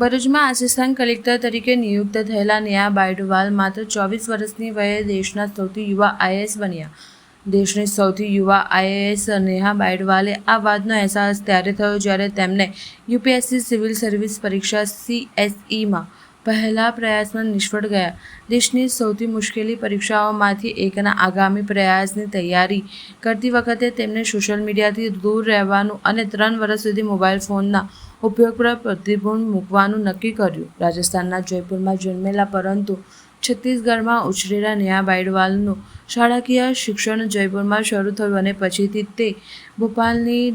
ભરૂચમાં assistant collector તરીકે નિયુક્ત થયેલા નેહા બાયડવાલ માત્ર ચોવીસ વર્ષની વયે દેશના સૌથી યુવા આઈએએસ બન્યા. દેશની સૌથી યુવા આઈએએસ નેહા બાયડવાલે આ વાતનો અહેસાસ ત્યારે થયો જ્યારે તેમને યુપીએસસી સિવિલ સર્વિસ પરીક્ષા સીએસઈમાં પહેલા પ્રયાસમાં નિષ્ફળ ગયા. દેશની સૌથી મુશ્કેલી પરીક્ષાઓમાંથી એકના આગામી પ્રયાસની તૈયારી કરતી વખતે તેમને સોશિયલ મીડિયાથી દૂર રહેવાનું અને ત્રણ વર્ષ સુધી મોબાઈલ ફોનના ઉપયોગ પર પ્રતિબંધ મૂકવાનું નક્કી કર્યું. રાજસ્થાનના જયપુરમાં જન્મેલા પરંતુ છત્તીસગઢમાં ઉછરેલા નેહા બાઇડવાલનું શાળાકીય શિક્ષણ જયપુરમાં શરૂ થયું અને પછીથી તે ભોપાલની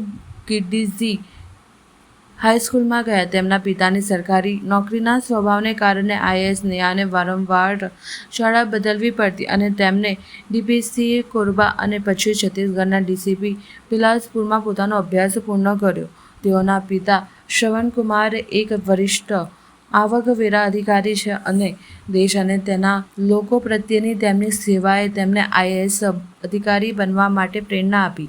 કિડઝી હાઈસ્કૂલમાં ગયા. તેમના પિતાની સરકારી નોકરીના સ્વભાવને કારણે આઈએએસ નેહાને વારંવાર શાળા બદલવી પડતી અને તેમને ડીપીસી, કોરબા અને પછી છત્તીસગઢના ડીસીપી બિલાસપુરમાં પોતાનો અભ્યાસ પૂર્ણ કર્યો. તેઓના પિતા શ્રવણકુમાર એક વરિષ્ઠ આવકવેરા અધિકારી છે અને દેશ અને તેના લોકો પ્રત્યેની તેમની સેવાએ તેમને આઈએએસ અધિકારી બનવા માટે પ્રેરણા આપી.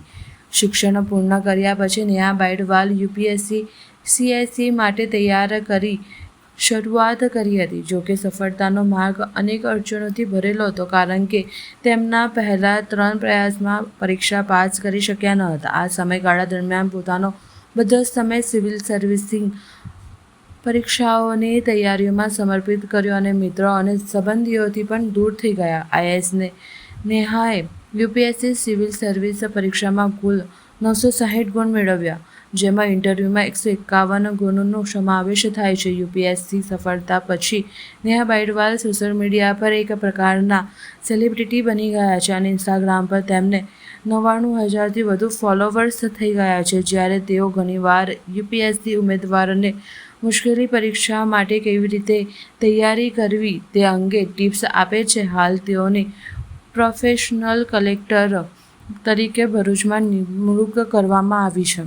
શિક્ષણ પૂર્ણ કર્યા પછી નેહા બાઇડવાલ યુપીએસસી સીએસસી માટે તૈયાર કરી શરૂઆત કરી હતી. જોકે સફળતાનો માર્ગ અનેક અડચણોથી ભરેલો હતો, કારણ કે તેમના પહેલા ત્રણ પ્રયાસમાં પરીક્ષા પાસ કરી શક્યા ન હતા. આ સમયગાળા દરમિયાન પોતાનો બધો સમય સિવિલ સર્વિસિંગ પરીક્ષાઓની તૈયારીઓમાં સમર્પિત કર્યો અને મિત્રો અને સંબંધીઓથી પણ દૂર થઈ ગયા. આઈએસને નેહાએ યુપીએસસી સિવિલ સર્વિસ પરીક્ષામાં કુલ નવસો સાહીઠ ગુણ મેળવ્યા. જેમાં ઇન્ટરવ્યૂમાં એકસો એકાવન ગુણનો સમાવેશ થાય છે. યુપીએસસી સફળતા પછી નેહા બાઇડવાલ સોશિયલ મીડિયા પર એક પ્રકારના સેલિબ્રિટી બની ગયા છે અને ઇન્સ્ટાગ્રામ પર તેમને નવ્વાણું હજારથી વધુ ફોલોવર્સ થઈ ગયા છે. જ્યારે તેઓ ઘણીવાર યુપીએસસી ઉમેદવારોને મુશ્કેલી પરીક્ષા માટે કેવી રીતે તૈયારી કરવી તે અંગે ટિપ્સ આપે છે. હાલ તેઓની પ્રોફેશનલ કલેક્ટર તરીકે ભરૂચમાં નિમણૂક કરવામાં આવી છે.